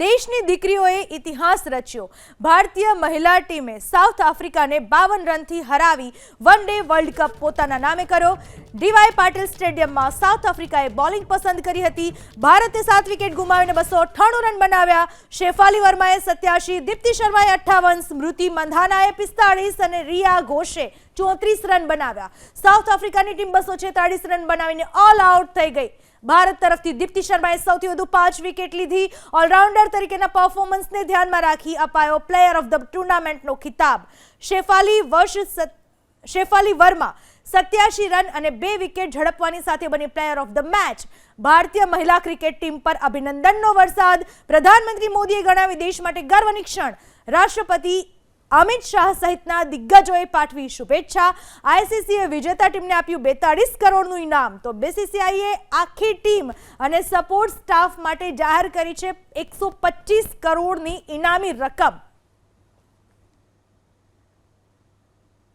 દેશની દીકરીઓએ ઇતિહાસ રચ્યો. ભારતીય મહિલા ટીમે સાઉથ આફ્રિકાને બાવન રનથી હરાવી વન ડે વર્લ્ડ કપ પોતાના નામે કર્યો. ડીવાય પાટીલ સ્ટેડિયમમાં સાઉથ આફ્રિકાએ બોલિંગ પસંદ કરી હતી. ભારતે સાત વિકેટ ગુમાવીને બસો અઠ્ઠાણું રન બનાવ્યા. શેફાલી વર્માએ સત્યાસી દીપ્તિ શર્માએ અઠ્ઠાવન, સ્મૃતિ મંધાનાએ પિસ્તાળીસ અને રિયા ઘોષે ચોત્રીસ રન બનાવ્યા. સાઉથ આફ્રિકાની ટીમ બસો છેતાળીસ રન બનાવીને ઓલ આઉટ થઈ ગઈ. ભારત તરફથી દીપ્તિ શર્માએ સૌથી વધુ પાંચ વિકેટ લીધી. ઓલરાઉન્ડર તરીકેના પરફોર્મન્સને ધ્યાનમાં રાખી અપાયો પ્લેયર ઓફ ધ ટુર્નામેન્ટનો ખિતાબ. શેફાલી વર્ષ શેફાલી વર્મા સત્યાસી રન અને બે વિકેટ ઝડપવાની સાથે બની પ્લેયર ઓફ ધ મેચ ભારતીય મહિલા ક્રિકેટ ટીમ પર અભિનંદનનો વરસાદ. પ્રધાનમંત્રી મોદીએ ગણાવી દેશ માટે ગર્વની ક્ષણ. રાષ્ટ્રપતિ અમિત શાહ સહિતના દિગ્ગજોએ પાઠવી શુભેચ્છા. આઈસીસીએ વિજેતા ટીમને આપ્યું બેતાળીસ કરોડનું ઇનામ. તો બીસીસીઆઈએ આખી ટીમ અને સપોર્ટ સ્ટાફ માટે જાહેર કરી છે એકસો કરોડની ઇનામી રકમ.